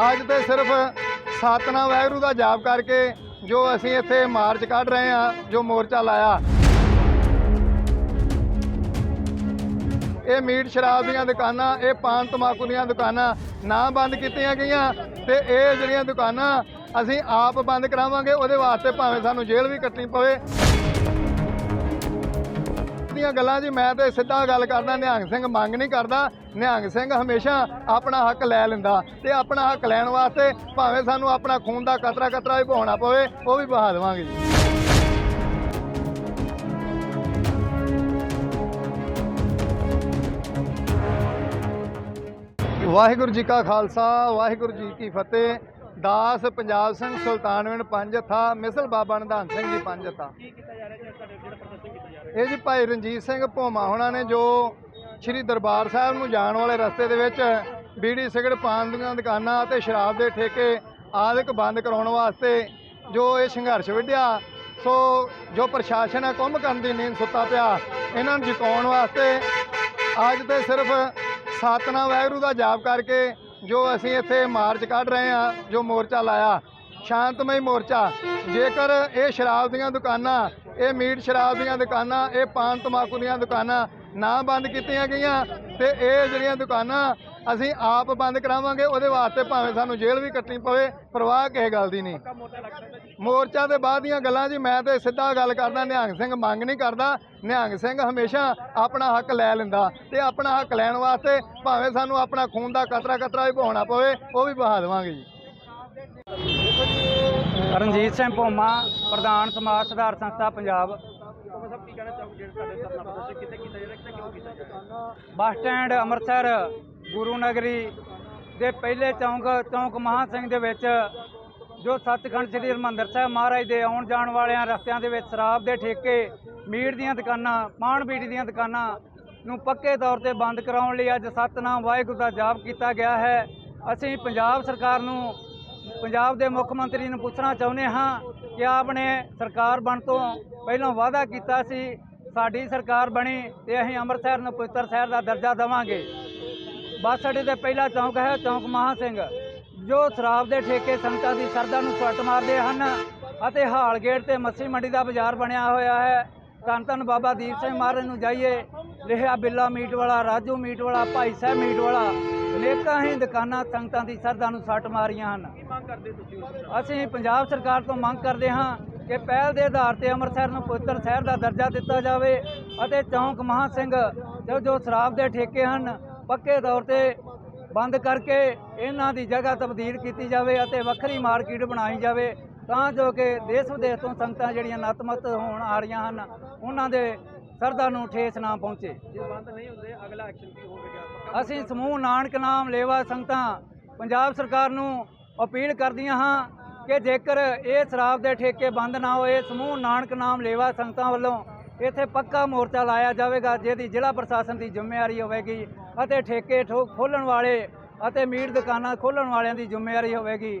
ਅੱਜ ਤੇ ਸਿਰਫ ਸਤਨਾਮ ਵਾਹਿਗੁਰੂ ਦਾ ਜਾਪ ਕਰਕੇ ਜੋ ਅਸੀਂ ਇੱਥੇ ਮਾਰਚ ਕੱਢ ਰਹੇ ਹਾਂ, ਜੋ ਮੋਰਚਾ ਲਾਇਆ। ਇਹ ਮੀਟ ਸ਼ਰਾਬ ਦੀਆਂ ਦੁਕਾਨਾਂ, ਇਹ ਪਾਨ ਤਮਾਕੂ ਦੀਆਂ ਦੁਕਾਨਾਂ ਨਾ ਬੰਦ ਕੀਤੀਆਂ ਗਈਆਂ ਤੇ ਇਹ ਜਿਹੜੀਆਂ ਦੁਕਾਨਾਂ ਅਸੀਂ ਆਪ ਬੰਦ ਕਰਾਵਾਂਗੇ, ਉਹਦੇ ਵਾਸਤੇ ਭਾਵੇਂ ਸਾਨੂੰ ਜੇਲ੍ਹ ਵੀ ਕੱਟਣੀ ਪਵੇ। ਦੀਆਂ ਗੱਲਾਂ ਜੀ, ਮੈਂ ਤੇ ਸਿੱਧਾ ਗੱਲ ਕਰਦਾ, ਨਿਹੰਗ ਸਿੰਘ ਮੰਗ ਨਹੀਂ ਕਰਦਾ। ਨਿਹੰਗ ਸਿੰਘ ਹਮੇਸ਼ਾ ਆਪਣਾ ਹੱਕ ਲੈ ਲੈਂਦਾ ਤੇ ਆਪਣਾ ਹੱਕ ਲੈਣ ਵਾਸਤੇ ਭਾਵੇਂ ਸਾਨੂੰ ਆਪਣਾ ਖੂਨ ਦਾ ਕਤਰਾ ਕਤਰਾ ਵੀ ਬਹਾਉਣਾ ਪਵੇ, ਉਹ ਵੀ ਬਹਾ ਦੇਵਾਂਗੇ ਜੀ। ਵਾਹਿਗੁਰੂ ਜੀ ਕਾ ਖਾਲਸਾ, ਵਾਹਿਗੁਰੂ ਜੀ ਕੀ ਫਤਿਹ। ਦਾਸ ਪੰਜਾਬ ਸਿੰਘ ਸੁਲਤਾਨਵਿੰਦ ਪੰਜ ਥਾ, ਮਿਸਲ ਬਾਬਾ ਨਿਧਾਨ ਸਿੰਘ ਜੀ ਪੰਜ ਥਾ। ਇਹ ਜੀ ਭਾਈ ਰਣਜੀਤ ਸਿੰਘ ਭੋਮਾ ਹੋਣਾ ਨੇ ਜੋ ਸ੍ਰੀ ਦਰਬਾਰ ਸਾਹਿਬ ਨੂੰ ਜਾਣ ਵਾਲੇ ਰਸਤੇ ਦੇ ਵਿੱਚ ਬੀੜੀ ਸਿਗਰਟ ਪਾਨ ਦੀਆਂ ਦੁਕਾਨਾਂ ਅਤੇ ਸ਼ਰਾਬ ਦੇ ਠੇਕੇ ਆਦਿਕ ਬੰਦ ਕਰਾਉਣ ਵਾਸਤੇ ਜੋ ਇਹ ਸੰਘਰਸ਼ ਵਿੱਢਿਆ, ਸੋ ਜੋ ਪ੍ਰਸ਼ਾਸਨ ਹੈ ਕੁੰਭ ਕਰਨ ਦੀ ਨੀਂਦ ਸੁੱਤਾ ਪਿਆ, ਇਹਨਾਂ ਨੂੰ ਜਿਤਾਉਣ ਵਾਸਤੇ ਅੱਜ ਤੇ ਸਿਰਫ ਸਤਨਾਮ ਵਾਹਿਗੁਰੂ ਦਾ ਜਾਪ ਕਰਕੇ ਜੋ ਅਸੀਂ ਇੱਥੇ ਮਾਰਚ ਕੱਢ ਰਹੇ ਹਾਂ, ਜੋ ਮੋਰਚਾ ਲਾਇਆ ਸ਼ਾਂਤਮਈ ਮੋਰਚਾ। ਜੇਕਰ ਇਹ ਸ਼ਰਾਬ ਦੀਆਂ ਦੁਕਾਨਾਂ, ਇਹ ਮੀਟ ਸ਼ਰਾਬ ਦੀਆਂ ਦੁਕਾਨਾਂ, ਇਹ ਪਾਨ ਤਮਾਕੂ ਦੀਆਂ ਦੁਕਾਨਾਂ ਨਾ ਬੰਦ ਕੀਤੀਆਂ ਗਈਆਂ, ਤੇ ਇਹ ਜਿਹੜੀਆਂ ਦੁਕਾਨਾਂ ਅਸੀਂ ਆਪ ਬੰਦ ਕਰਾਵਾਂਗੇ, ਉਹਦੇ ਵਾਸਤੇ ਭਾਵੇਂ ਸਾਨੂੰ ਜੇਲ੍ਹ ਵੀ ਕੱਟਣੀ ਪਵੇ, ਪਰਵਾਹ ਕਿਸੇ ਗੱਲ ਦੀ ਨਹੀਂ। ਮੋਰਚਾ ਦੇ ਬਾਅਦ ਦੀਆਂ ਗੱਲਾਂ ਜੀ, ਮੈਂ ਤੇ ਸਿੱਧਾ ਗੱਲ ਕਰਦਾ, ਨਿਹੰਗ ਸਿੰਘ ਮੰਗ ਨਹੀਂ ਕਰਦਾ। ਨਿਹੰਗ ਸਿੰਘ ਹਮੇਸ਼ਾ ਆਪਣਾ ਹੱਕ ਲੈ ਲੈਂਦਾ ਤੇ ਆਪਣਾ ਹੱਕ ਲੈਣ ਵਾਸਤੇ ਭਾਵੇਂ ਸਾਨੂੰ ਆਪਣਾ ਖੂਨ ਦਾ ਕਤਰਾ ਕਤਰਾ ਵੀ ਬਹਾਉਣਾ ਪਵੇ, ਉਹ ਵੀ ਬਹਾ ਦੇਵਾਂਗੇ ਜੀ। ਰਣਜੀਤ ਸਿੰਘ ਭੋਮਾ, ਪ੍ਰਧਾਨ ਸਮਾਜ ਸੁਧਾਰ ਸੰਸਥਾ ਪੰਜਾਬ। ਬੱਸ ਸਟੈਂਡ ਅੰਮ੍ਰਿਤਸਰ ਗੁਰੂ ਨਗਰੀ ਦੇ ਪਹਿਲੇ ਚੌਂਕ ਚੌਂਕ ਮਹਾਂ ਸਿੰਘ ਦੇ ਵਿੱਚ, ਜੋ ਸੱਚਖੰਡ ਸ੍ਰੀ ਹਰਿਮੰਦਰ ਸਾਹਿਬ ਮਹਾਰਾਜ ਦੇ ਆਉਣ ਜਾਣ ਵਾਲਿਆਂ ਰਸਤਿਆਂ ਦੇ ਵਿੱਚ ਸ਼ਰਾਬ ਦੇ ਠੇਕੇ, ਮੀਟ ਦੀਆਂ ਦੁਕਾਨਾਂ ਪਾਣ ਬੀੜੀ ਦੀਆਂ ਦੁਕਾਨਾਂ ਨੂੰ ਪੱਕੇ ਤੌਰ ਤੇ ਬੰਦ ਕਰਾਉਣ ਲਈ ਅੱਜ ਸਤਨਾਮ ਵਾਹਿਗੁਰੂ ਦਾ ਜਾਪ ਕੀਤਾ ਗਿਆ ਹੈ। ਅਸੀਂ ਪੰਜਾਬ ਸਰਕਾਰ ਨੂੰ ਪੰਜਾਬ ਦੇ ਮੁੱਖ ਮੰਤਰੀ ਨੂੰ ਪੁੱਛਣਾ ਚਾਹੁੰਦੇ ਹਾਂ ਕਿ ਆਪ ਨੇ ਸਰਕਾਰ ਬਣ ਤੋਂ ਪਹਿਲਾਂ ਵਾਅਦਾ ਕੀਤਾ ਸੀ, ਸਾਡੀ ਸਰਕਾਰ ਬਣੀ ਤੇ ਅਸੀਂ ਅੰਮ੍ਰਿਤਸਰ ਨੂੰ ਪਵਿੱਤਰ ਸ਼ਹਿਰ ਦਾ ਦਰਜਾ ਦੇਵਾਂਗੇ। ਬੱਸ ਅੱਡੇ ਤੇ ਪਹਿਲਾ ਚੌਂਕ ਹੈ, ਚੌਂਕ ਮਹਾਂ ਸਿੰਘ, ਜੋ ਸ਼ਰਾਬ ਦੇ ਠੇਕੇ ਸੰਗਤਾਂ ਦੀ ਸਰਦਾ ਨੂੰ ਸੱਟ ਮਾਰਦੇ ਹਨ ਅਤੇ ਹਾਲ ਗੇਟ ਤੇ ਮੱਛੀ ਮੰਡੀ ਦਾ ਬਾਜ਼ਾਰ ਬਣਿਆ ਹੋਇਆ ਹੈ। ਧੰਨ ਧੰਨ ਬਾਬਾ ਦੀਪ ਸਿੰਘ ਮਹਾਰਾਜ ਨੂੰ ਜਾਈਏ। ਲਿਖਿਆ ਬਿੱਲਾ ਮੀਟ ਵਾਲਾ ਰਾਜੂ ਮੀਟ ਵਾਲਾ ਭਾਈ ਸਾਹਿਬ ਮੀਟ ਵਾਲਾ ਅਨੇਕਾਂ ਹੀ ਦੁਕਾਨਾਂ ਸੰਗਤਾਂ ਦੀ ਸਰਦਾ ਨੂੰ ਸੱਟ ਮਾਰੀਆਂ ਹਨ। ਅਸੀਂ ਪੰਜਾਬ ਸਰਕਾਰ ਤੋਂ ਮੰਗ ਕਰਦੇ ਹਾਂ ਕਿ ਪਹਿਲ ਦੇ ਆਧਾਰ ਤੇ ਅੰਮ੍ਰਿਤਸਰ ਨੂੰ ਪਵਿੱਤਰ ਸ਼ਹਿਰ ਦਾ ਦਰਜਾ ਦਿੱਤਾ ਜਾਵੇ ਅਤੇ ਚੌਂਕ ਮਹਾਂ ਸਿੰਘ ਜੋ ਜੋ ਸ਼ਰਾਬ ਦੇ ਠੇਕੇ ਹਨ ਪੱਕੇ ਤੌਰ ਤੇ ਬੰਦ ਕਰਕੇ ਇਹਨਾਂ ਦੀ ਜਗ੍ਹਾ ਤਬਦੀਲ ਕੀਤੀ ਜਾਵੇ ਅਤੇ ਵੱਖਰੀ ਮਾਰਕੀਟ ਬਣਾਈ ਜਾਵੇ। ਤਾਂ ਜੋ ਕਿ ਦੇਸ਼ ਵਿਦੇਸ਼ ਤੋਂ ਸੰਗਤਾਂ ਜਿਹੜੀਆਂ ਨਤਮਤ ਹੋਣ ਆ ਰਹੀਆਂ ਹਨ ਉਹਨਾਂ ਦੇ ਸਰਦਾ ਨੂੰ ਠੇਸ ਨਾ ਪਹੁੰਚੇ। ਜੇ ਬੰਦ ਨਹੀਂ ਹੁੰਦੇ ਅਗਲਾ ਐਕਸ਼ਨ ਕੀ ਹੋਵੇਗਾ? ਅਸੀਂ ਸਮੂਹ ਨਾਨਕ ਨਾਮ ਲੇਵਾ ਸੰਗਤਾਂ ਪੰਜਾਬ ਸਰਕਾਰ ਨੂੰ ਅਪੀਲ ਕਰਦੀਆਂ ਹਾਂ ਕਿ ਜੇਕਰ ਇਹ ਸ਼ਰਾਬ ਦੇ ਠੇਕੇ ਬੰਦ ਨਾ ਹੋਏ ਸਮੂਹ ਨਾਨਕ ਨਾਮ ਲੇਵਾ ਸੰਗਤਾਂ ਵੱਲੋਂ ਇੱਥੇ ਪੱਕਾ ਮੋਰਚਾ ਲਾਇਆ ਜਾਵੇਗਾ ਜਿਹਦੀ ਜ਼ਿਲ੍ਹਾ ਪ੍ਰਸ਼ਾਸਨ ਦੀ ਜ਼ਿੰਮੇਵਾਰੀ ਹੋਵੇਗੀ ਅਤੇ ਠੇਕੇ ਖੋਲਣ ਵਾਲੇ ਅਤੇ ਮੀਟ ਦੁਕਾਨਾਂ ਖੋਲਣ ਵਾਲਿਆਂ ਦੀ ਜ਼ਿੰਮੇਵਾਰੀ ਹੋਵੇਗੀ।